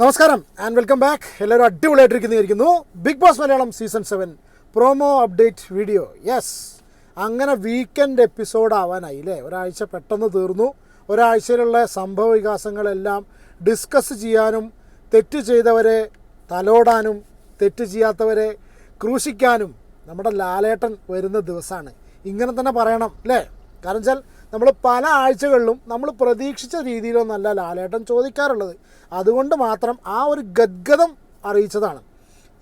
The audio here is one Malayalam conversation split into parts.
നമസ്കാരം ആൻഡ് വെൽക്കം ബാക്ക് എല്ലാവരും അടിപൊളിയായിട്ടിരിക്കുന്നു Big Boss Malayalam season seven promo update video yes അങ്ങനെ വീക്കെൻഡ് എപ്പിസോഡ് ആവാനായി അല്ലേ ഒരാഴ്ച പെട്ടെന്ന് തീർന്നു. ഒരാഴ്ചയിലുള്ള സംഭവ വികാസങ്ങളെല്ലാം ഡിസ്കസ് ചെയ്യാനും തെറ്റ് ചെയ്തവരെ തലോടാനും തെറ്റ് ചെയ്യാത്തവരെ ക്രൂശിക്കാനും നമ്മുടെ ലാലേട്ടൻ വരുന്ന ദിവസമാണ്. ഇങ്ങനെ തന്നെ പറയണം അല്ലേ? കാരണം വെച്ചാൽ നമ്മൾ പല ആഴ്ചകളിലും നമ്മൾ പ്രതീക്ഷിച്ച രീതിയിലൊന്നല്ല ലാലേട്ടൻ ചോദിക്കാറുള്ളത്. അതുകൊണ്ട് മാത്രം ആ ഒരു ഗദ്ഗതം അറിയിച്ചതാണ്.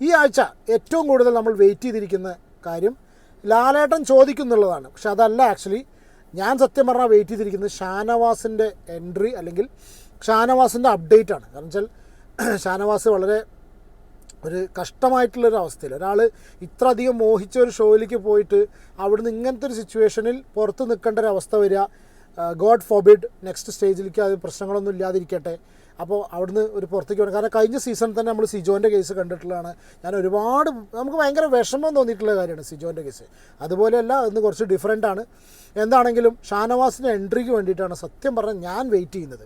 ഈ ആഴ്ച ഏറ്റവും കൂടുതൽ നമ്മൾ വെയിറ്റ് ചെയ്തിരിക്കുന്ന കാര്യം ലാലേട്ടൻ ചോദിക്കുന്നുള്ളതാണ്. പക്ഷെ അതല്ല ആക്ച്വലി ഞാൻ സത്യം പറഞ്ഞാൽ വെയിറ്റ് ചെയ്തിരിക്കുന്നത് ഷാനവാസിന്റെ എൻട്രി അല്ലെങ്കിൽ ഷാനവാസിന്റെ അപ്ഡേറ്റ് ആണ്. കാരണം വെച്ചാൽ ഷാനവാസ് വളരെ ഒരു കഷ്ടമായിട്ടുള്ളൊരു അവസ്ഥയിൽ ഒരാൾ ഇത്ര അധികം മോഹിച്ച ഒരു ഷോയിലേക്ക് പോയിട്ട് അവിടുന്ന് ഇങ്ങനത്തെ ഒരു സിറ്റുവേഷനിൽ പുറത്ത് നിൽക്കേണ്ട ഒരു അവസ്ഥ വരിക ഗോഡ് ഫോബിഡ് നെക്സ്റ്റ് സ്റ്റേജിലേക്ക് അത് പ്രശ്നങ്ങളൊന്നും ഇല്ലാതിരിക്കട്ടെ. അപ്പോൾ അവിടുന്ന് ഒരു പുറത്തേക്ക് വേണം കാരണം കഴിഞ്ഞ സീസൺ തന്നെ നമ്മൾ സിജോന്റെ കേസ് കണ്ടിട്ടുള്ളതാണ്. ഞാൻ ഒരുപാട് നമുക്ക് ഭയങ്കര വിഷമം തോന്നിയിട്ടുള്ള കാര്യമാണ് സിജോന്റെ കേസ് അതുപോലെയല്ല ഇന്ന് കുറച്ച് ഡിഫറെന്റ് ആണ്. എന്താണെങ്കിലും ഷാനവാസിന്റെ എൻട്രിക്ക് വേണ്ടിയിട്ടാണ് സത്യം പറഞ്ഞാൽ ഞാൻ വെയിറ്റ് ചെയ്യുന്നത്.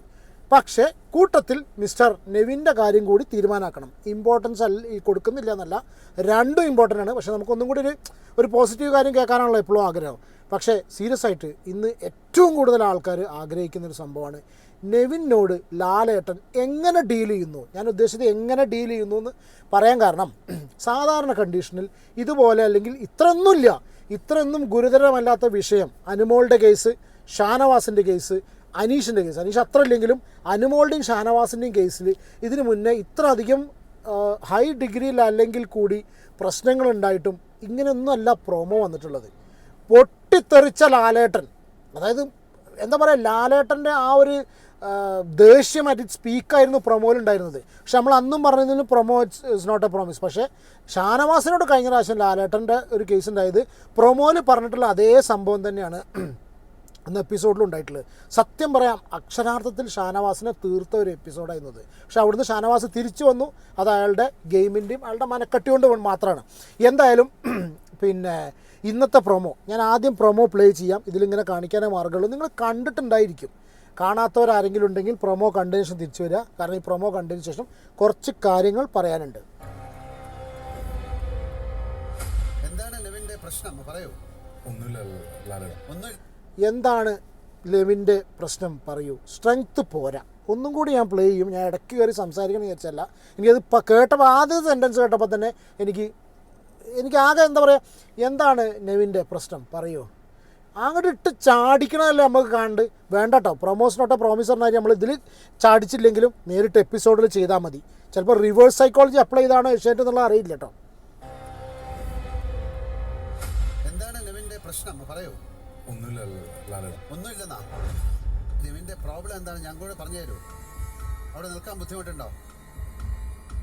പക്ഷേ കൂട്ടത്തിൽ മിസ്റ്റർ നെവിന്റെ കാര്യം കൂടി തീരുമാനമാക്കണം ഇമ്പോർട്ടൻസ് അല്ല ഈ കൊടുക്കുന്നില്ല എന്നല്ല. രണ്ടും ഇമ്പോർട്ടന്റ് ആണ്. പക്ഷേ നമുക്കൊന്നും കൂടി ഒരു ഒരു പോസിറ്റീവ് കാര്യം കേൾക്കാനാണല്ലോ എപ്പോഴും ആഗ്രഹം. പക്ഷേ സീരിയസ് ആയിട്ട് ഇന്ന് ഏറ്റവും കൂടുതൽ ആൾക്കാർ ആഗ്രഹിക്കുന്ന ഒരു സംഭവമാണ്. നെവിനോട് ലാലേട്ടൻ എങ്ങനെ ഡീൽ ചെയ്യുന്നു? ഞാൻ ഉദ്ദേശിച്ചത് എങ്ങനെ ഡീൽ ചെയ്യുന്നു എന്ന് പറയാൻ കാരണം സാധാരണ കണ്ടീഷനിൽ ഇതുപോലെ അല്ലെങ്കിൽ ഇത്രയൊന്നുമില്ല ഇത്രയൊന്നും ഗുരുതരമല്ലാത്ത വിഷയം അനുമോളുടെ കേസ് ഷാനവാസിന്റെ കേസ് അനീഷിന്റെ കേസ്. അനീഷ് അത്ര ഇല്ലെങ്കിലും അനുമോളുടെയും ഷാനവാസിന്റെയും കേസിൽ ഇതിനു മുന്നേ ഇത്ര അധികം ഹൈ ഡിഗ്രിയിൽ അല്ലെങ്കിൽ കൂടി പ്രശ്നങ്ങളുണ്ടായിട്ടും ഇങ്ങനെയൊന്നുമല്ല പ്രോമോ വന്നിട്ടുള്ളത്. പൊട്ടിത്തെറിച്ച ലാലേട്ടൻ അതായത് എന്താ പറയുക ലാലേട്ടന്റെ ആ ഒരു ദേഷ്യമായിട്ട് സ്പീക്കായിരുന്നു പ്രൊമോയിൽ ഉണ്ടായിരുന്നത്. പക്ഷെ നമ്മൾ അന്നും പറഞ്ഞതിന് promo it's not a promise പക്ഷേ ഷാനവാസിനോട് കഴിഞ്ഞ പ്രാവശ്യം ലാലേട്ടന്റെ ഒരു കേസ് ഉണ്ടായത് പ്രൊമോയിൽ പറഞ്ഞിട്ടുള്ള അതേ സംഭവം തന്നെയാണ്. അന്ന് എപ്പിസോഡിലുണ്ടായിട്ടുള്ളത്. സത്യം പറയാം അക്ഷരാർത്ഥത്തിൽ ഷാനവാസിനെ തീർത്ത ഒരു എപ്പിസോഡായിരുന്നത്. പക്ഷെ അവിടുന്ന് ഷാനവാസ് തിരിച്ചു വന്നു. അത് അയാളുടെ ഗെയിമിന്റെയും അയാളുടെ മനക്കട്ടി കൊണ്ട് മാത്രമാണ്. എന്തായാലും പിന്നെ ഇന്നത്തെ പ്രൊമോ ഞാൻ ആദ്യം പ്രൊമോ പ്ലേ ചെയ്യാം. ഇതിലിങ്ങനെ കാണിക്കാനേ മാർഗമുള്ളൂ നിങ്ങൾ കണ്ടിട്ടുണ്ടായിരിക്കും. കാണാത്തവരാരെങ്കിലും ഉണ്ടെങ്കിൽ പ്രൊമോ കണ്ടതിന് ശേഷം തിരിച്ചു വരിക. കാരണം ഈ പ്രൊമോ കണ്ടതിന് ശേഷം കുറച്ച് കാര്യങ്ങൾ പറയാനുണ്ട്. എന്താണ് പ്രശ്നം? പറയൂ. ഒന്നുമില്ല ഒന്നും എന്താണ് ലെവിന്റെ പ്രശ്നം? പറയൂ. സ്ട്രെങ്ത് പോരാ. ഒന്നും കൂടി ഞാൻ പ്ലേ ചെയ്യും. ഞാൻ ഇടയ്ക്ക് കയറി സംസാരിക്കണം എന്ന് വിചാരിച്ചല്ല എനിക്കത് ഇപ്പം കേട്ടപ്പോൾ ആദ്യ സെന്റൻസ് കേട്ടപ്പോൾ തന്നെ എനിക്ക് എനിക്ക് ആകെ എന്താ പറയുക എന്താണ് നെവിന്റെ പ്രശ്നം? പറയൂ. അങ്ങോട്ട് ഇട്ട് ചാടിക്കണമല്ലേ നമുക്ക് കാണണ്ട് വേണ്ട കേട്ടോ പ്രൊമോഷനോട്ടോ പ്രോമിസറിനായി നമ്മൾ ഇതിൽ ചാടിച്ചില്ലെങ്കിലും നേരിട്ട് എപ്പിസോഡിൽ ചെയ്താൽ മതി. ചിലപ്പോൾ റിവേഴ്സ് സൈക്കോളജി അപ്ലൈ ചെയ്താണോ ഏഷ്യാനെറ്റ് എന്നുള്ള അറിയില്ല കേട്ടോ. എന്താണ് നെവിന്റെ പ്രശ്നം? പറയൂ. ഒന്നുമില്ല ലാലേട്ടൻ ഒന്നുമില്ലെന്നാ? പ്രോബ്ലം എന്താണ്? ഞാൻ കൂടെ പറഞ്ഞു തരൂ. അവിടെ നിൽക്കാൻ ബുദ്ധിമുട്ടുണ്ടോ?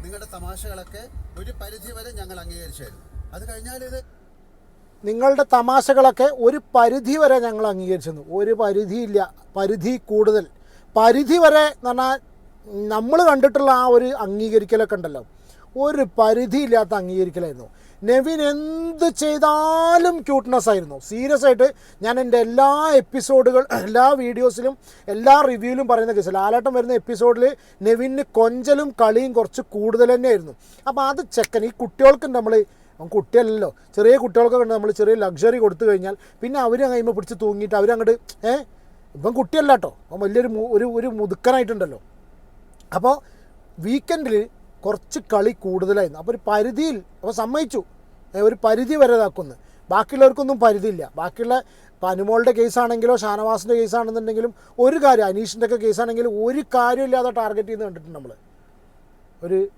നിങ്ങളുടെ തമാശകളൊക്കെ ഒരു പരിധി വരെ ഞങ്ങൾ അംഗീകരിച്ചു തരും. അത് കഴിഞ്ഞാൽ ഇത് നിങ്ങളുടെ തമാശകളൊക്കെ ഒരു പരിധി വരെ ഞങ്ങൾ അംഗീകരിച്ചിരുന്നു ഒരു പരിധിയില്ല പരിധി കൂടുതൽ. പരിധി വരെ എന്ന് പറഞ്ഞാൽ നമ്മൾ കണ്ടിട്ടുള്ള ആ ഒരു അംഗീകരിക്കലൊക്കെ ഉണ്ടല്ലോ. ഒരു പരിധിയില്ലാത്ത അംഗീകരിക്കലായിരുന്നു. നെവിൻ എന്ത് ചെയ്താലും ക്യൂട്ട്നെസ് ആയിരുന്നു. സീരിയസ് ആയിട്ട് ഞാൻ എന്റെ എല്ലാ എപ്പിസോഡുകൾ എല്ലാ വീഡിയോസിലും എല്ലാ റിവ്യൂവിലും പറയുന്ന കേസ്. ലാലാട്ടം വരുന്ന എപ്പിസോഡിൽ നെവിന് കൊഞ്ചലും കളിയും കുറച്ച് കൂടുതൽ തന്നെയായിരുന്നു. അപ്പോൾ അത് ചെക്കൻ ഈ കുട്ടികൾക്ക് നമ്മൾ കുട്ടിയല്ലല്ലോ. ചെറിയ കുട്ടികൾക്കൊക്കെ നമ്മൾ ചെറിയ ലക്ഷറി കൊടുത്തു കഴിഞ്ഞാൽ പിന്നെ അവർ കൈമ പിടിച്ച് തൂങ്ങിയിട്ട് അവരങ്ങോട്ട് ഏ? ഇപ്പം കുട്ടിയല്ല കേട്ടോ വലിയൊരു ഒരു ഒരു മുതുക്കനായിട്ടുണ്ടല്ലോ. അപ്പോൾ വീക്കെൻഡിൽ കുറച്ച് കളി കൂടുതലായിരുന്നു. അപ്പോൾ ഒരു പരിധിയിൽ അപ്പോൾ സമ്മതിച്ചു. ഏ, ഒരു പരിധി വരെ ഇതാക്കുന്നു. ബാക്കിയുള്ളവർക്കൊന്നും പരിധിയില്ല. ബാക്കിയുള്ള ഇപ്പോൾ അനുമോളുടെ കേസാണെങ്കിലോ ഷാനവാസിന്റെ കേസാണെന്നുണ്ടെങ്കിലും ഒരു കാര്യം അനീഷിന്റെ ഒക്കെ കേസാണെങ്കിലും ഒരു കാര്യമില്ലാതെ ടാർഗറ്റ് ചെയ്യുന്ന കണ്ടിട്ടുണ്ട് നമ്മൾ ഒരു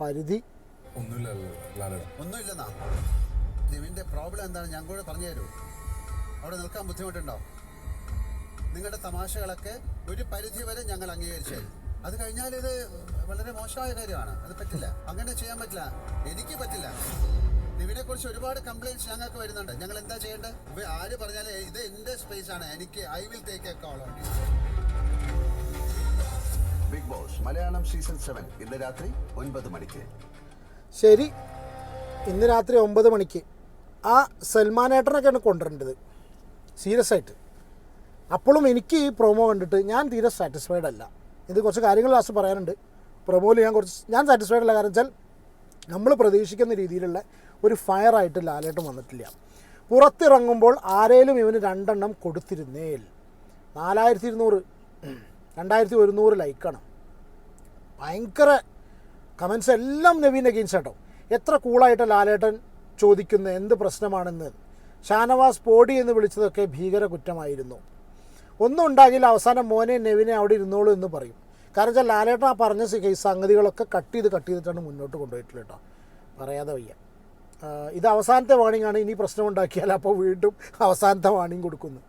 പരിധി. ഒന്നുമില്ലെന്നാ? പ്രോബ്ലം എന്താണ് ഞാൻ കൂടെ പറഞ്ഞു തരൂ അവിടെ നിൽക്കാൻ ബുദ്ധിമുട്ടുണ്ടോ? നിങ്ങളുടെ തമാശകളൊക്കെ ഒരു പരിധി വരെ ഞങ്ങൾ അംഗീകരിച്ചു. അത് കഴിഞ്ഞാൽ ഇത് വളരെ മോശമായ കാര്യമാണ്. അത് പറ്റില്ല. അങ്ങനെ ചെയ്യാൻ പറ്റില്ല. എനിക്ക് പറ്റില്ല. ഇതിനെ കുറിച്ച് ഒരുപാട് കംപ്ലൈന്റ്സ് ഞങ്ങൾക്ക് വരുന്നുണ്ട്. ഞങ്ങൾ എന്താ ചെയ്യേണ്ടത്? ഇവ ആര് പറഞ്ഞാലും ഇത് എന്റെ സ്പേസ് ആണ്. എനിക്ക് I will take a call on Big Boss Malayalam season seven ഇന്ന് രാത്രി ഒൻപത് മണിക്ക്. ശരി. ഇന്ന് രാത്രി ഒമ്പത് മണിക്ക്. ആ സൽമാനേട്ടനൊക്കെയാണ് കൊണ്ടുവരേണ്ടത്. സീരിയസ് ആയിട്ട്. അപ്പോഴും എനിക്ക് ഈ പ്രൊമോ കണ്ടിട്ട് ഞാൻ തീരെ സാറ്റിസ്ഫൈഡ് അല്ല. ഇത് കുറച്ച് കാര്യങ്ങൾ ലാസ്റ്റ് പറയാനുണ്ട്. പ്രൊമോയിൽ ഞാൻ കുറച്ച് ഞാൻ സാറ്റിസ്ഫൈഡ് അല്ല കാരണം വെച്ചാൽ നമ്മൾ പ്രതീക്ഷിക്കുന്ന രീതിയിലുള്ള ഒരു ഫയറായിട്ട് ലാലേട്ടം വന്നിട്ടില്ല. പുറത്തിറങ്ങുമ്പോൾ ആരേലും ഇവന് രണ്ടെണ്ണം കൊടുത്തിരുന്നേൽ നാലായിരത്തി ഇരുന്നൂറ് രണ്ടായിരത്തി ഒരുന്നൂറ് ലൈക്കാണ് ഭയങ്കര കമൻസ് എല്ലാം നവീൻ അഗെയിൻസ് കേട്ടോ എത്ര കൂളായിട്ട് ലാലേട്ടൻ ചോദിക്കുന്ന എന്ത് പ്രശ്നമാണെന്ന്. ഷാനവാസ് പോടി എന്ന് വിളിച്ചതൊക്കെ ഭീകര കുറ്റമായിരുന്നു ഒന്നും ഉണ്ടാകില്ല അവസാനം മോനെ നെവിനെ അവിടെ ഇരുന്നോളൂ എന്ന് പറയും. കാരണം വെച്ചാൽ ലാലേട്ടൻ ആ പറഞ്ഞ സംഗതികളൊക്കെ കട്ട് ചെയ്ത് കട്ട് ചെയ്തിട്ടാണ് മുന്നോട്ട് കൊണ്ടുപോയിട്ടുള്ളത് കേട്ടോ. പറയാതെ വയ്യ. ഇത് അവസാനത്തെ വാണിംഗ് ആണ്. ഇനി പ്രശ്നം ഉണ്ടാക്കിയാൽ അപ്പോൾ വീണ്ടും അവസാനത്തെ വാണിംഗ് കൊടുക്കുന്നു.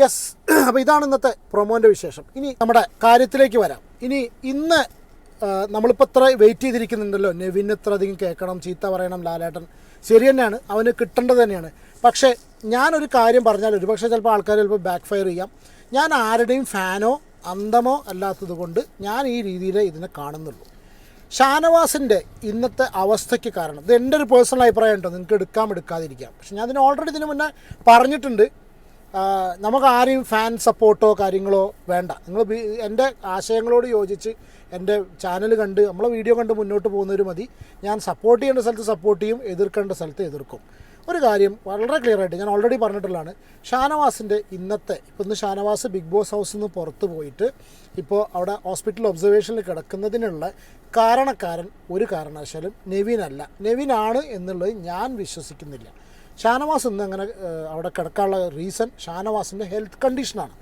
യെസ് അപ്പോൾ ഇതാണ് ഇന്നത്തെ പ്രൊമോന്റെ വിശേഷം. ഇനി നമ്മുടെ കാര്യത്തിലേക്ക് വരാം. ഇനി ഇന്ന് നമ്മളിപ്പോൾ ഇത്ര വെയിറ്റ് ചെയ്തിരിക്കുന്നുണ്ടല്ലോ. നെവിൻ ഇത്ര അധികം കേൾക്കണം ചീത്ത പറയണം ലാലേട്ടൻ ശരി തന്നെയാണ് അവന് കിട്ടേണ്ടത് തന്നെയാണ്. പക്ഷേ ഞാനൊരു കാര്യം പറഞ്ഞാൽ ഒരുപക്ഷെ ചിലപ്പോൾ ആൾക്കാർ ചിലപ്പോൾ ബാക്ക് ഫയർ ചെയ്യാം. ഞാൻ ആരുടെയും ഫാനോ അന്തമോ അല്ലാത്തത് കൊണ്ട് ഞാൻ ഈ രീതിയിൽ ഇതിനെ കാണുന്നുള്ളൂ. ഷാനവാസിന്റെ ഇന്നത്തെ അവസ്ഥയ്ക്ക് കാരണം ഇത് എന്റെ ഒരു പേഴ്സണൽ അഭിപ്രായം ഉണ്ടോ നിങ്ങൾക്ക് എടുക്കാം എടുക്കാതിരിക്കാം. പക്ഷെ ഞാൻ അതിന് ഓൾറെഡി ഇതിന് മുന്നേ പറഞ്ഞിട്ടുണ്ട്. നമുക്ക് ആരെയും ഫാൻ സപ്പോർട്ടോ കാര്യങ്ങളോ വേണ്ട. നിങ്ങൾ എന്റെ ആശയങ്ങളോട് യോജിച്ച് എന്റെ ചാനൽ കണ്ട് നമ്മളെ വീഡിയോ കണ്ട് മുന്നോട്ട് പോകുന്നവർ മതി. ഞാൻ സപ്പോർട്ട് ചെയ്യേണ്ട സ്ഥലത്ത് സപ്പോർട്ട് ചെയ്യും എതിർക്കേണ്ട സ്ഥലത്ത് എതിർക്കും. ഒരു കാര്യം വളരെ ക്ലിയർ ആയിട്ട് ഞാൻ ഓൾറെഡി പറഞ്ഞിട്ടുള്ളതാണ്. ഷാനവാസിന്റെ ഇന്നത്തെ ഇപ്പോൾ ഇന്ന് ഷാനവാസ് ബിഗ് ബോസ് ഹൗസിൽ നിന്ന് പുറത്ത് പോയിട്ട് ഇപ്പോൾ അവിടെ ഹോസ്പിറ്റൽ ഒബ്സർവേഷനിൽ കിടക്കുന്നതിനുള്ള കാരണക്കാരൻ ഒരു കാരണവശാലും നെവിൻ നെവിനല്ല. നെവിനാണ് എന്നുള്ളത് ഞാൻ വിശ്വസിക്കുന്നില്ല. ഷാനവാസ് ഇന്ന് അങ്ങനെ അവിടെ കിടക്കാനുള്ള റീസൺ ഷാനവാസിന്റെ ഹെൽത്ത് കണ്ടീഷനാണ്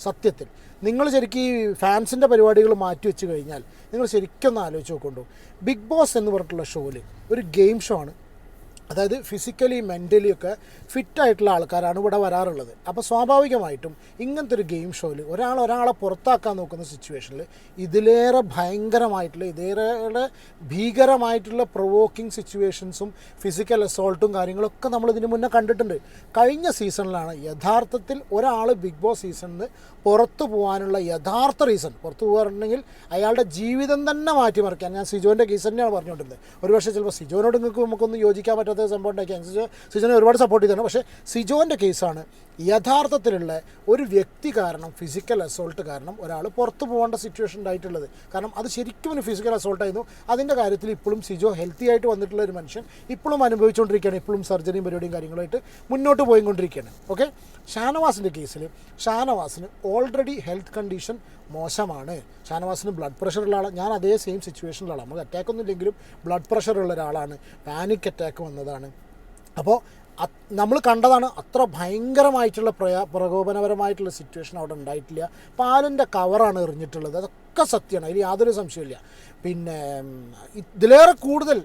സത്യത്തിൽ. നിങ്ങൾ ശരിക്കും ഈ ഫാൻസിന്റെ പരിപാടികൾ മാറ്റി വെച്ച് കഴിഞ്ഞാൽ നിങ്ങൾ ശരിക്കും ഒന്ന് ആലോചിച്ച് നോക്കൊണ്ടു ബിഗ് ബോസ് എന്ന് പറഞ്ഞിട്ടുള്ള ഷോയിൽ ഒരു ഗെയിം ഷോ ആണ്. അതായത് ഫിസിക്കലി മെന്റലി ഒക്കെ ഫിറ്റായിട്ടുള്ള ആൾക്കാരാണ് ഇവിടെ വരാറുള്ളത്. അപ്പോൾ സ്വാഭാവികമായിട്ടും ഇങ്ങനത്തെ ഒരു ഗെയിം ഷോയിൽ ഒരാൾ ഒരാളെ പുറത്താക്കാൻ നോക്കുന്ന സിറ്റുവേഷനിൽ ഇതിലേറെ ഭയങ്കരമായിട്ടുള്ള ഇതിലേറെ ഭീകരമായിട്ടുള്ള പ്രൊവോക്കിംഗ് സിറ്റുവേഷൻസും ഫിസിക്കൽ അസോൾട്ടും കാര്യങ്ങളൊക്കെ നമ്മൾ ഇതിനു മുന്നേ കണ്ടിട്ടുണ്ട്. കഴിഞ്ഞ സീസണിലാണ് യഥാർത്ഥത്തിൽ ഒരാൾ ബിഗ് ബോസ് സീസണിൽ പുറത്തു പോകാനുള്ള യഥാർത്ഥ റീസൺ പുറത്തു പോകാറുണ്ടെങ്കിൽ അയാളുടെ ജീവിതം തന്നെ മാറ്റിമറിക്കാൻ ഞാൻ സിജോന്റെ കേസ് തന്നെയാണ് പറഞ്ഞുകൊണ്ടിരുന്നത്. ഒരു പക്ഷേ ചിലപ്പോൾ സിജോനോട് നിങ്ങൾക്ക് നമുക്കൊന്ന് യോജിക്കാൻ പറ്റാത്ത സംഭവം ഉണ്ടാക്കിയാൽ സിജോ സിജോനെ ഒരുപാട് സപ്പോർട്ട് ചെയ്തിട്ടുണ്ട് പക്ഷേ സിജോന്റെ കേസാണ് യഥാർത്ഥത്തിലുള്ള ഒരു വ്യക്തി കാരണം ഫിസിക്കൽ അസോൾട്ട് കാരണം ഒരാൾ പുറത്തു പോകേണ്ട സിറ്റുവേഷൻ ഉണ്ടായിട്ടുള്ളത്. കാരണം അത് ശരിക്കും ഒരു ഫിസിക്കൽ അസോൾട്ട് ആയിരുന്നു. അതിന്റെ കാര്യത്തിൽ ഇപ്പോഴും സിജോ ഹെൽത്തി ആയിട്ട് വന്നിട്ടുള്ള ഒരു മനുഷ്യൻ ഇപ്പോഴും അനുഭവിച്ചുകൊണ്ടിരിക്കുകയാണ്. ഇപ്പോഴും സർജറിയും പരിപാടിയും കാര്യങ്ങളായിട്ട് മുന്നോട്ട് പോയിക്കൊണ്ടിരിക്കുകയാണ്. ഓക്കെ ഷാനവാസിന്റെ കേസിൽ ഷാനവാസിന് ഓൾറെഡി ഹെൽത്ത് കണ്ടീഷൻ മോശമാണ്. ഷാനവാസിന് ബ്ലഡ് പ്രഷർ ഉള്ള ആളാണ് ഞാൻ അതേ സെയിം സിറ്റുവേഷനിലുള്ള നമുക്ക് അറ്റാക്ക് ഒന്നും ഇല്ലെങ്കിലും ബ്ലഡ് പ്രഷർ ഉള്ള ഒരാളാണ്. പാനിക് അറ്റാക്ക് വന്നതാണ്. അപ്പോൾ നമ്മൾ കണ്ടതാണ് അത്ര ഭയങ്കരമായിട്ടുള്ള പ്രയാ പ്രകോപനപരമായിട്ടുള്ള സിറ്റുവേഷൻ അവിടെ ഉണ്ടായിട്ടില്ല. പാലിന്റെ കവറാണ് എറിഞ്ഞിട്ടുള്ളത്. അതൊക്കെ സത്യമാണ്. അതിൽ യാതൊരു സംശയമില്ല പിന്നെ ഇതിലേറെ കൂടുതൽ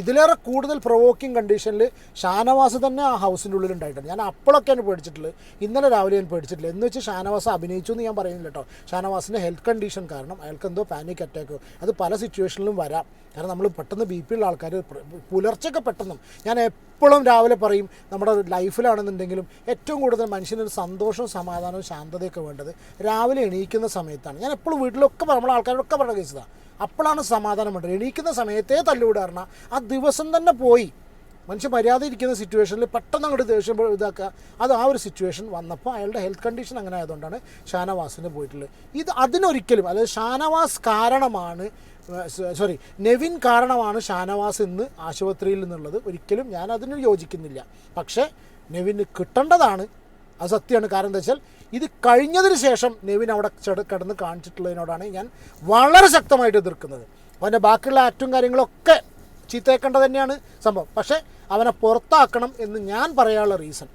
ഇതിലേറെ കൂടുതൽ പ്രൊവോക്കിംഗ് കണ്ടീഷനിൽ ഷാനവാസ് തന്നെ ആ ഹൗസിന്റെ ഉള്ളിൽ ഉണ്ടായിട്ടുണ്ട്. ഞാൻ അപ്പോഴൊക്കെയാണ് പേടിച്ചിട്ടുള്ളത്. ഇന്നലെ രാവിലെ ഞാൻ പേടിച്ചിട്ടില്ല. എന്ന് വെച്ച് ഷാനവാസ് അഭിനയിച്ചു എന്ന് ഞാൻ പറയുന്നില്ല കേട്ടോ. ഷാനവാസിന്റെ ഹെൽത്ത് കണ്ടീഷൻ കാരണം അയാൾക്ക് എന്തോ പാനിക് അറ്റാക്ക് അത് പല സിറ്റുവേഷനിലും വരാം. കാരണം നമ്മൾ പെട്ടെന്ന് ബി പി ഉള്ള ആൾക്കാർ പുലർച്ചയൊക്കെ പെട്ടെന്നും. ഞാൻ എപ്പോഴും രാവിലെ പറയും നമ്മുടെ ലൈഫിലാണെന്നുണ്ടെങ്കിലും ഏറ്റവും കൂടുതൽ മനുഷ്യനൊരു സന്തോഷവും സമാധാനവും ശാന്തതയൊക്കെ വേണ്ടത് രാവിലെ എണീക്കുന്ന സമയത്താണ്. ഞാൻ എപ്പോഴും വീട്ടിലൊക്കെ നമ്മളെ ആൾക്കാരൊക്കെ പറഞ്ഞ കേസതാണ് അപ്പോഴാണ് സമാധാനം വേണ്ടത്. എണീക്കുന്ന സമയത്തേ തല്ലുവിടാറുന്ന ആ ദിവസം തന്നെ പോയി മനുഷ്യ മര്യാദ ഇരിക്കുന്ന സിറ്റുവേഷനിൽ പെട്ടെന്ന് അങ്ങോട്ട് ദേഷ്യം ഇതാക്കുക. അത് ആ ഒരു സിറ്റുവേഷൻ വന്നപ്പോൾ അയാളുടെ ഹെൽത്ത് കണ്ടീഷൻ അങ്ങനെ ആയതുകൊണ്ടാണ് ഷാനവാസിന് പോയിട്ടുള്ളത്. ഇത് അതിനൊരിക്കലും അതായത് ഷാനവാസ് കാരണമാണ് സോറി നെവിൻ കാരണമാണ് ഷാനവാസ് ഇന്ന് ആശുപത്രിയിൽ നിന്നുള്ളത്. ഒരിക്കലും ഞാൻ അതിന് യോജിക്കുന്നില്ല. പക്ഷേ നെവിന് കിട്ടേണ്ടതാണ്. അത് സത്യമാണ്. കാരണം എന്താ വെച്ചാൽ ഇത് കഴിഞ്ഞതിന് ശേഷം നെവിൻ അവിടെ കിടന്ന് കാണിച്ചിട്ടുള്ളതിനോടാണ് ഞാൻ വളരെ ശക്തമായിട്ട് എതിർക്കുന്നത്. അവന്റെ ബാക്കിയുള്ള ആക്റ്റും കാര്യങ്ങളൊക്കെ ചീത്തയേക്കേണ്ടത് തന്നെയാണ് സംഭവം. പക്ഷേ അവനെ പുറത്താക്കണം എന്ന് ഞാൻ പറയാനുള്ള റീസൺ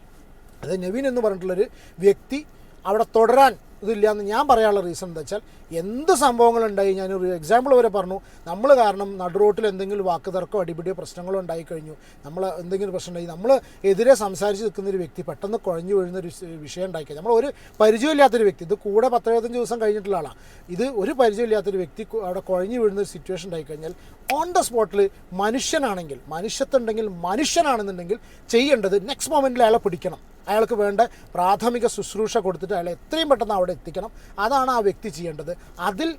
അത് നവീൻ എന്ന് പറഞ്ഞിട്ടുള്ളൊരു വ്യക്തി അവിടെ തുടരാൻ ഇതില്ല എന്ന് ഞാൻ പറയാനുള്ള റീസൺ എന്താ വെച്ചാൽ എന്ത് സംഭവങ്ങളുണ്ടായി ഞാനൊരു എക്സാമ്പിൾ വരെ പറഞ്ഞു. നമ്മൾ കാരണം നടുറോട്ടിൽ എന്തെങ്കിലും വാക്ക് തർക്കമോ അടിപിടിയോ പ്രശ്നങ്ങളോ ഉണ്ടായി കഴിഞ്ഞു. നമ്മൾ എന്തെങ്കിലും പ്രശ്നം ഉണ്ടായി. നമ്മൾ എതിരെ സംസാരിച്ച് നിൽക്കുന്ന ഒരു വ്യക്തി പെട്ടെന്ന് കുഴഞ്ഞു വീഴുന്ന ഒരു വിഷയം ഉണ്ടാക്കി നമ്മൾ ഒരു പരിചയമില്ലാത്തൊരു വ്യക്തി ഇത് കൂടെ പത്തെഴുപത്തഞ്ച് ദിവസം കഴിഞ്ഞിട്ടുള്ള ആളാണ് ഇത് ഒരു പരിചയമില്ലാത്തൊരു വ്യക്തി അവിടെ കുഴഞ്ഞു വീഴുന്ന ഒരു സിറ്റുവേഷൻ ഉണ്ടായി കഴിഞ്ഞാൽ ഓൺ ദ സ്പോട്ടിൽ മനുഷ്യനാണെങ്കിൽ മനുഷ്യത്തുണ്ടെങ്കിൽ മനുഷ്യനാണെന്നുണ്ടെങ്കിൽ ചെയ്യേണ്ടത് നെക്സ്റ്റ് മൊമെന്റിൽ അയാളെ പിടിക്കണം. അയാൾക്ക് വേണ്ട പ്രാഥമിക ശുശ്രൂഷ കൊടുത്തിട്ട് അയാളെ എത്രയും പെട്ടെന്ന് അവിടെ എത്തിക്കണം. അതാണ് ആ വ്യക്തി ചെയ്യേണ്ടത്. അതിൽ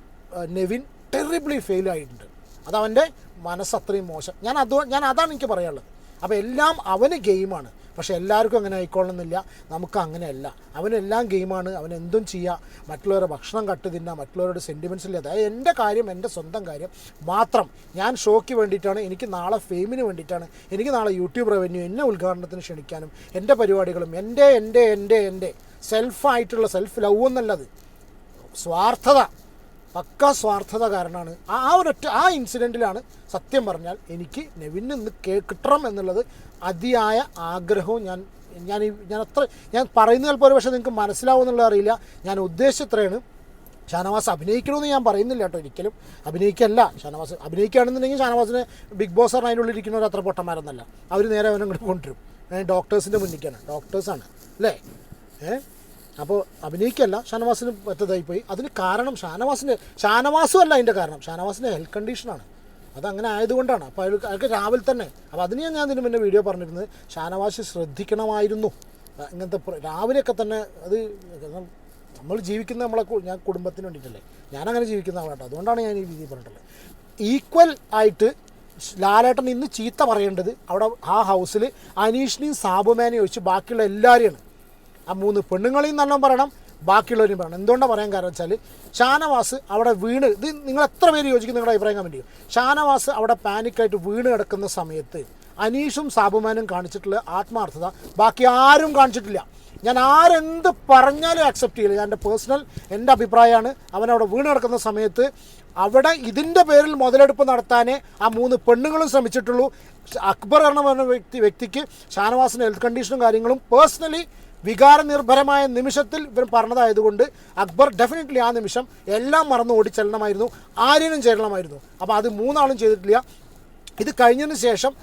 നെവിൻ ടെറിബിളി ഫെയിൽ ആയിട്ടുണ്ട്. അതവന്റെ മനസ്സത്രയും മോശം. ഞാൻ അത് ഞാൻ അതാണ് എനിക്ക് പറയാനുള്ളത്. അപ്പോൾ എല്ലാം അവന് ഗെയിമാണ് പക്ഷേ എല്ലാവർക്കും അങ്ങനെ ആയിക്കോളണമെന്നില്ല നമുക്ക് അങ്ങനെയല്ല. അവനെല്ലാം ഗെയിമാണ് അവൻ എന്തും ചെയ്യുക മറ്റുള്ളവരുടെ ഭക്ഷണം കട്ട് തിന്നുക മറ്റുള്ളവരുടെ സെന്റിമെൻസിൽ അതായത് എന്റെ കാര്യം എന്റെ സ്വന്തം കാര്യം മാത്രം ഞാൻ ഷോയ്ക്ക് വേണ്ടിയിട്ടാണ് എനിക്ക് നാളെ ഫെയിമിന് വേണ്ടിയിട്ടാണ് എനിക്ക് നാളെ യൂട്യൂബ് റവന്യൂ എന്നെ ഉദ്ഘാടനത്തിന് ക്ഷണിക്കാനും എന്റെ പരിപാടികളും എന്റെ എന്റെ എന്റെ എന്റെ സെൽഫായിട്ടുള്ള സെൽഫ് ലവ് എന്നല്ലത്. സ്വാർത്ഥത പക്ക സ്വാർത്ഥത കാരണമാണ്. ആ ഒരൊറ്റ ആ ഇൻസിഡന്റിലാണ് സത്യം പറഞ്ഞാൽ എനിക്ക് നെവിന് നിന്ന് കിട്ടണം എന്നുള്ളത് അതിയായ ആഗ്രഹവും ഞാൻ ഞാൻ ഞാൻ അത്ര ഞാൻ പറയുന്നത് ചിലപ്പോൾ ഒരു പക്ഷേ നിങ്ങൾക്ക് മനസ്സിലാവും എന്നുള്ളത് അറിയില്ല. ഞാൻ ഉദ്ദേശിച്ചത്രയാണ് ഷാനവാസ് അഭിനയിക്കണമെന്ന് ഞാൻ പറയുന്നില്ല കേട്ടോ ഒരിക്കലും. അഭിനയിക്കല്ല. ഷാനവാസ് അഭിനയിക്കുകയാണെന്നുണ്ടെങ്കിൽ ഷാനവാസിന് ബിഗ് ബോസ് പറഞ്ഞ അതിനുള്ളിൽ ഇരിക്കുന്നവർ അത്ര പൊട്ടന്മാരൊന്നല്ല. അവർ നേരെ അവനങ്ങോട്ട് കൊണ്ടുവരും. ഡോക്ടേഴ്സിന്റെ മുന്നിലേക്കാണ് ഡോക്ടേഴ്സാണ് അല്ലേ? ഏ? അപ്പോൾ അഭിനയിക്കല്ല ഷാനവാസിന് പറ്റതായി പോയി അതിന് കാരണം ഷാനവാസിന് ഷാനവാസും അല്ല അതിന്റെ കാരണം ഷാനവാസിന്റെ ഹെൽത്ത് കണ്ടീഷനാണ് അതങ്ങനെ ആയതുകൊണ്ടാണ്. അപ്പോൾ അയാൾക്ക് അയാൾക്ക് രാവിലെ തന്നെ അപ്പോൾ അതിന് ഞാൻ ഇതിന് മുന്നേ വീഡിയോ പറഞ്ഞിരുന്നത് ഷാനവാസ് ശ്രദ്ധിക്കണമായിരുന്നു. ഇങ്ങനത്തെ രാവിലെയൊക്കെ തന്നെ അത് നമ്മൾ ജീവിക്കുന്ന നമ്മളെ ഞാൻ കുടുംബത്തിന് വേണ്ടിയിട്ടല്ലേ. ഞാനങ്ങനെ ജീവിക്കുന്ന ആളാട്ടോ. അതുകൊണ്ടാണ് ഞാൻ ഈ രീതിയിൽ പറഞ്ഞിട്ടുള്ളത്. ഈക്വൽ ആയിട്ട് ലാലേട്ടൻ ഇന്ന് ചീത്ത പറയേണ്ടത് അവിടെ ആ ഹൗസിൽ അനീഷിനെയും സാബുമാനെയും ഒഴിച്ച് ബാക്കിയുള്ള എല്ലാവരെയാണ് ആ മൂന്ന് പെണ്ണുങ്ങളെയും നല്ലോണം പറയണം ബാക്കിയുള്ളവരെയും പറയണം. എന്തുകൊണ്ടാണ് പറയാൻ കാരണം വെച്ചാൽ ഷാനവാസ് അവിടെ വീണ് ഇത് നിങ്ങൾ എത്ര പേര് യോജിക്കും നിങ്ങളുടെ അഭിപ്രായം കമന്റ് ചെയ്യും ഷാനവാസ് അവിടെ പാനിക്കായിട്ട് വീണ് കിടക്കുന്ന സമയത്ത് അനീഷും സാബുമാനും കാണിച്ചിട്ടുള്ള ആത്മാർത്ഥത ബാക്കി ആരും കാണിച്ചിട്ടില്ല. ഞാൻ ആരെന്ത് പറഞ്ഞാലും അക്സെപ്റ്റ് ചെയ്യില്ല. ഞാൻ എന്റെ പേഴ്സണൽ എന്റെ അഭിപ്രായമാണ്. അവൻ അവിടെ വീണ് കിടക്കുന്ന സമയത്ത് അവിടെ ഇതിന്റെ പേരിൽ മുതലെടുപ്പ് നടത്താനേ ആ മൂന്ന് പെണ്ണുങ്ങളും ശ്രമിച്ചിട്ടുള്ളൂ. അക്ബർ എന്ന പറഞ്ഞ വ്യക്തി വ്യക്തിക്ക് ഷാനവാസിന്റെ ഹെൽത്ത് കണ്ടീഷനും കാര്യങ്ങളും പേഴ്സണലി വികാരനിർഭരമായ നിമിഷത്തിൽ ഇവർ പറഞ്ഞതായതുകൊണ്ട് അക്ബർ ഡെഫിനറ്റ്ലി ആ നിമിഷം എല്ലാം മറന്നു ഓടി ഓടിച്ചെല്ലണമായിരുന്നു ആര്യനും ചേരണമായിരുന്നു അപ്പോൾ അത് മൂന്നാളും ചെയ്തിട്ടില്ല. ഇത് കഴിഞ്ഞതിന് ശേഷം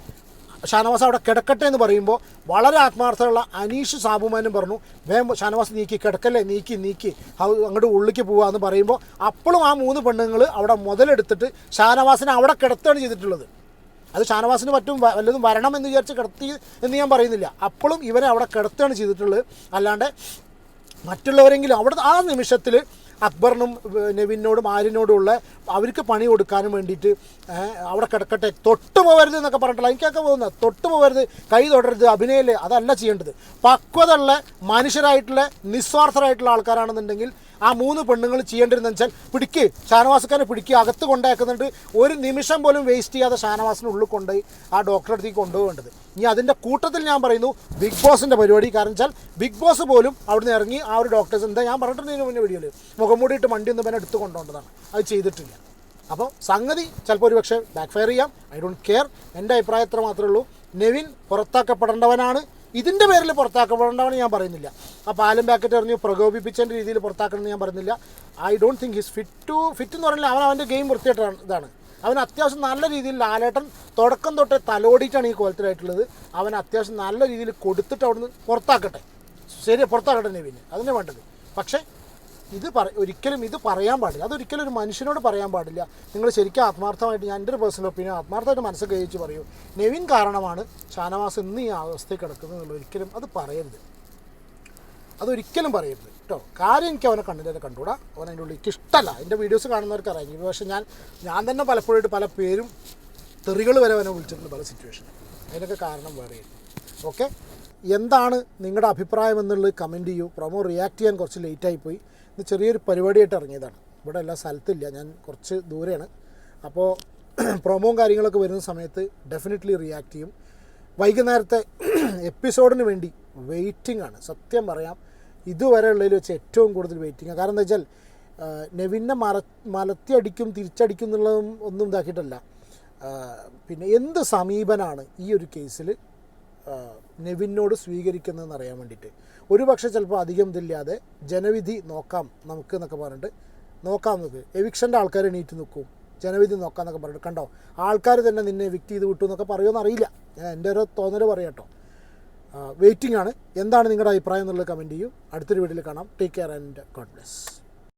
ഷാനവാസ് അവിടെ കിടക്കട്ടെ എന്ന് പറയുമ്പോൾ വളരെ ആത്മാർത്ഥമുള്ള അനീഷ് സാബുമാനും പറഞ്ഞു വേഗം ഷാനവാസ് നീക്കി കിടക്കല്ലേ നീക്കി നീക്കി അങ്ങോട്ട് ഉള്ളിലേക്ക് പോവുക എന്ന് പറയുമ്പോൾ അപ്പോഴും ആ മൂന്ന് പെണ്ണുങ്ങൾ അവിടെ മുതലെടുത്തിട്ട് ഷാനവാസിനെ അവിടെ കിടത്തുകയാണ് ചെയ്തിട്ടുള്ളത്. അത് ഷാനവാസിന് പറ്റും വല്ലതും വരണം എന്ന് വിചാരിച്ച് കിടത്തി എന്ന് ഞാൻ പറയുന്നില്ല. അപ്പോഴും ഇവരെ അവിടെ കിടത്തുകയാണ് ചെയ്തിട്ടുള്ളത്. അല്ലാണ്ട് മറ്റുള്ളവരെങ്കിലും അവിടെ ആ നിമിഷത്തിൽ അക്ബറിനും നവീനോടും ആര്യനോടുമുള്ള അവർക്ക് പണി കൊടുക്കാനും വേണ്ടിയിട്ട് അവിടെ കിടക്കട്ടെ തൊട്ട് പോകരുത് എന്നൊക്കെ പറഞ്ഞിട്ടുള്ള എനിക്കൊക്കെ പോകുന്നത് തൊട്ട് പോകരുത് കൈ തൊടരുത് അഭിനയല്ലേ അതല്ല ചെയ്യേണ്ടത്. പക്വതയുള്ള മനുഷ്യരായിട്ടുള്ള നിസ്വാർത്ഥരായിട്ടുള്ള ആൾക്കാരാണെന്നുണ്ടെങ്കിൽ ആ മൂന്ന് പെണ്ണുങ്ങൾ ചെയ്യേണ്ടിരുന്നെന്ന് വെച്ചാൽ പിടിക്ക് ഷാനവാസക്കാരെ പിടിക്കുക അകത്ത് കൊണ്ടാക്കുന്നുണ്ട്. ഒരു നിമിഷം പോലും വേസ്റ്റ് ചെയ്യാതെ ഷാനവാസിനുള്ളിൽ കൊണ്ടുപോയി ആ ഡോക്ടറെ അടുത്തേക്ക് കൊണ്ടുപോകേണ്ടത്. ഇനി അതിന്റെ കൂട്ടത്തിൽ ഞാൻ പറയുന്നു ബിഗ് ബോസിന്റെ പരിപാടി. കാരണം വെച്ചാൽ ബിഗ് ബോസ് പോലും അവിടുന്ന് ഇറങ്ങി ആ ഒരു ഡോക്ടേഴ്സ് എന്താ ഞാൻ പറഞ്ഞിട്ടുണ്ടെങ്കിൽ മുന്നേ വീഡിയോയിൽ മുഖം മണ്ടി ഒന്നും പിന്നെ എടുത്ത് കൊണ്ടുപോകേണ്ടതാണ് അത് ചെയ്തിട്ടില്ല. അപ്പോൾ സംഗതി ചിലപ്പോൾ ഒരു പക്ഷേ ബാക്ക് ഫയർ ചെയ്യാം ഐ ഡോണ്ട് കെയർ എന്റെ അഭിപ്രായത്തിൽ മാത്രമേ ഉള്ളൂ. നെവിൻ പുറത്താക്കപ്പെടേണ്ടവനാണ്. ഇതിന്റെ പേരിൽ പുറത്താക്കപ്പെടേണ്ടവന് ഞാൻ പറയുന്നില്ല. ആ പാലം പാക്കറ്റ് എറിഞ്ഞ് പ്രകോപിപ്പിച്ചതിന്റെ രീതിയിൽ പുറത്താക്കണമെന്ന് ഞാൻ പറയുന്നില്ല. I don't think he's fit to fit എന്ന് പറഞ്ഞാൽ അവൻ അവന്റെ ഗെയിം വൃത്തിയായിട്ടാണ് ഇതാണ്. അവൻ അത്യാവശ്യം നല്ല രീതിയിൽ ലാലേട്ടൻ തുടക്കം തൊട്ടേ തലോടിയിട്ടാണ് ഈ കോലത്തിലായിട്ടുള്ളത്. അവൻ അത്യാവശ്യം നല്ല രീതിയിൽ കൊടുത്തിട്ട് അവിടുന്ന് പുറത്താക്കട്ടെ. ശരി പുറത്താക്കട്ടെ നെവിന് അതിനെ വേണ്ടത്. പക്ഷേ ഇത് പറ ഒരിക്കലും ഇത് പറയാൻ പാടില്ല. അതൊരിക്കലും ഒരു മനുഷ്യനോട് പറയാൻ പാടില്ല. നിങ്ങൾ ശരിക്കും ആത്മാർത്ഥമായിട്ട് ഞാൻ എന്റെ ഒരു പേഴ്സണൽ ഒപ്പീനിയൻ ആത്മാർത്ഥമായിട്ട് മനസ്സ് കഴിച്ച് പറയൂ. നെവിൻ കാരണമാണ് ഷാനവാസ് ഇന്ന് ഈ അവസ്ഥയിൽ കിടക്കുന്നത് ഒരിക്കലും അത് പറയരുത്. അതൊരിക്കലും പറയരുത്. കേട്ടോ കാര്യം എനിക്ക് അവനെ കണ്ണിന്റെ കണ്ടുകൂടാ. അവൻ അതിന്റെ ഉള്ളിൽ എനിക്ക് ഇഷ്ടമല്ല എന്റെ വീഡിയോസ് കാണുന്നവർക്ക് അറിയാം. പക്ഷേ ഞാൻ ഞാൻ തന്നെ പലപ്പോഴും പല പേരും തെറികൾ വരെ അവനെ വിളിച്ചിട്ടുണ്ട് പല സിറ്റുവേഷൻ അതിനൊക്കെ കാരണം വേറെയായിരുന്നു ഓക്കെ എന്താണ് നിങ്ങളുടെ അഭിപ്രായം എന്നുള്ളത് കമന്റ് ചെയ്യൂ. പ്രൊമോ റിയാക്ട് ചെയ്യാൻ കുറച്ച് ലേറ്റായി പോയി. ഇത് ചെറിയൊരു പരിപാടിയായിട്ട് ഇറങ്ങിയതാണ്. ഇവിടെ എല്ലാ സ്ഥലത്തില്ല ഞാൻ കുറച്ച് ദൂരെയാണ്. അപ്പോൾ പ്രൊമോ കാര്യങ്ങളൊക്കെ വരുന്ന സമയത്ത് ഡെഫിനറ്റ്ലി റിയാക്ട് ചെയ്യും. വൈകുന്നേരത്തെ എപ്പിസോഡിന് വേണ്ടി വെയിറ്റിംഗ് ആണ്. സത്യം പറയാം. ഇതുവരെ ഉള്ളതിൽ വെച്ച് ഏറ്റവും കൂടുതൽ വെയിറ്റിംഗ് കാരണം എന്താ വെച്ചാൽ നെവിനെ മറ മലത്തി അടിക്കും തിരിച്ചടിക്കും എന്നുള്ളതും ഒന്നും ഇതാക്കിയിട്ടല്ല. പിന്നെ എന്ത് സമീപനാണ് ഈ ഒരു കേസിൽ നെവിനോട് സ്വീകരിക്കുന്നതെന്ന് അറിയാൻ വേണ്ടിയിട്ട്. ഒരു പക്ഷേ ചിലപ്പോൾ അധികം ഇതില്ലാതെ ജനവിധി നോക്കാം നമുക്ക് എന്നൊക്കെ പറഞ്ഞിട്ട്. നോക്കാം നമുക്ക്. എവിക്ഷന്റെ ആൾക്കാർ എണീറ്റ് നിൽക്കും? ജനവിധി നോക്കാം എന്നൊക്കെ പറഞ്ഞിട്ട്. കണ്ടോ? ആൾക്കാർ തന്നെ നിന്നെ എവിക്റ്റ് ചെയ്ത് വിട്ടു എന്നൊക്കെ പറയുമെന്ന് അറിയില്ല. ഞാൻ എന്റെ ഒരു തോന്നൽ പറയാം കേട്ടോ വെയിറ്റിംഗ് ആണ്. എന്താണ് നിങ്ങളുടെ അഭിപ്രായം എന്നുള്ളത് കമന്റ് ചെയ്യൂ. അടുത്തൊരു വീഡിയോയിൽ കാണാം. Take care and God bless